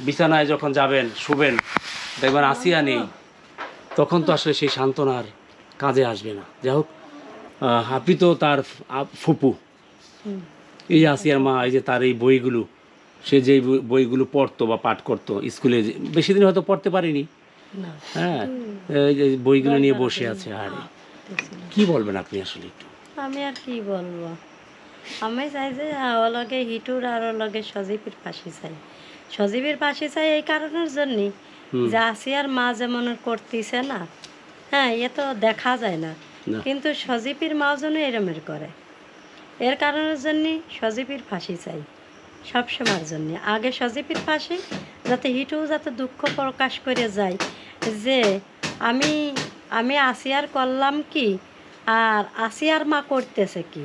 বিছানায় যখন যাবেন শুবেন দেখবেন আসিয়া নেই তখন তো আসলে সেই সান্ত্বনার কাজে আসবে না যাই হোক আপনি তো তার ফুপু এই আসিয়ার মা এই যে তার এই বইগুলো সে যে বইগুলো পড়তো বা পাঠ করতো স্কুলে বেশি দিন হয়তো পড়তে পারিনি হ্যাঁ এই বইগুলো নিয়ে বসে আছে আর কি বলবেন আপনি আসলে একটু আমি আর কি বলব আমি চাই যে ও লগে হিটুর আর ও লগে সজীবের ফাঁসি চাই। সজীবের ফাঁসি চাই এই কারণের জন্যই যে আসিয়ার মা যেমন করতেছে না হ্যাঁ এ তো দেখা যায় না। না। কিন্তু সজীবের মাও যেন এরমের করে। এর কারণের জন্য সজীবের ফাঁসি চাই সব সময়ের জন্য। আগে সজীবের ফাঁসি যাতে হিটু যাতে দুঃখ প্রকাশ করে যায় যে আমি আমি আসিয়ার করলাম কি আর আসিয়ার মা করতেছে কি।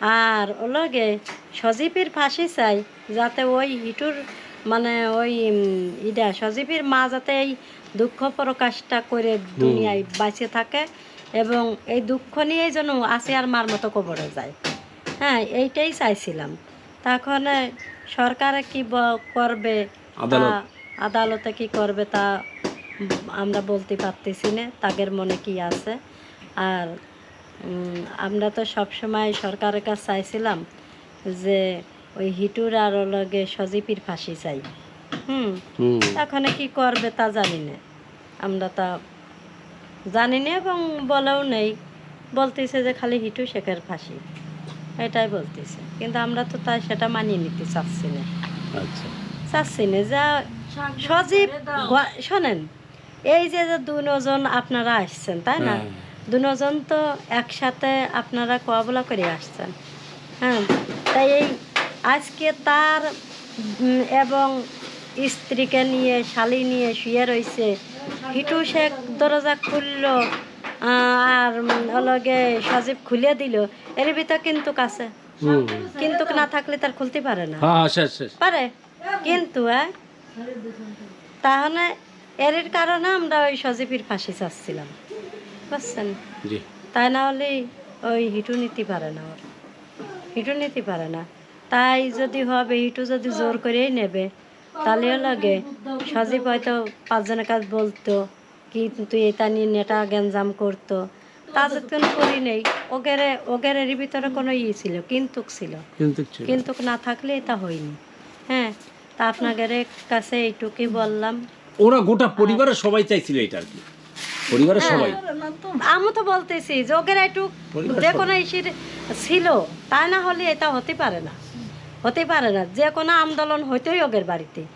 আর ওলগে সজীবের ফাঁসি চাই যাতে ওই হিটুর মানে ওই ইটা সজীবের মা যাতে এই দুঃখ প্রকাশটা করে দুনিয়ায় বাঁচে থাকে এবং এই দুঃখ নিয়েই যেন আসে আর মার মতো কবরে যায়। হ্যাঁ এইটাই চাইছিলাম। তখন সরকারে কি করবে আদালত। আদালতে কি করবে তা আমরা বলতে পারতেছি না তাদের মনে কি আছে? আর আমরা তো সব সময় সরকারের কাছে চাইছিলাম যে ওই হিটুর আর লগে সজীপির ফাঁসি চাই। হুম? এখন কি করবে তা জানি না। আমরা তা জানি না এবং বলেও নেই। বলতেছে যে খালি হিটু শেখের ফাঁসি। এটাই বলতেছে। কিন্তু আমরা তো তাই সেটা মানিয়ে নিতে চাচ্ছি না। আচ্ছা। চাচ্ছি না। যা সজীব শোনেন এই যে যে দুজন আপনারা আসছেন তাই না? হ্যাঁ। দুজন তো একসাথে আপনারা কোয়াবলা করে আসছেন। হ্যাঁ তাই এই আজকে তার এবং স্ত্রীকে নিয়ে শালি নিয়ে শুয়ে রয়েছে হিটু শেখ দরজা খুললো আর অলগে সজীব খুলে দিল। এর ভিতর কিন্তু কাছে কিন্তু না থাকলে তার খুলতে পারে না। হ্যাঁ শেষ পারে। কিন্তু হ্যাঁ তাহলে এর কারণে আমরা ওই সজীবের ফাঁসি চাচ্ছিলাম। বুঝছেন জি। তাই না হলে ওই হিটু নিতে পারে না ওর। হিটু নিতে পারে না। তাই যদি হবে হিটু যদি জোর করেই নেবে তাহলে লাগে সজীব হয়তো পাঁচজনের কাজ বলতো কিন্তু এটা নিয়ে নেটা গ্যাঞ্জাম করতো। তা যতক্ষণ করি নেই ওগের ওগের এর ভিতরে কোনো ছিল কিন্তু ছিল। কিন্তু ছিল। কিন্তু না থাকলে এটা হয়নি। হ্যাঁ তা আপনাদের কাছে এইটুকুই বললাম। ওরা গোটা পরিবারের সবাই চাইছিল এটা আর কি। পরিবারের সবাই। আমি তো বলতেছি যোগের একটু যে কোনো ইসির ছিল তা না হলে এটা হতে পারে না। হতে পারে না। যে কোনো আন্দোলন হইতো যোগের বাড়িতে।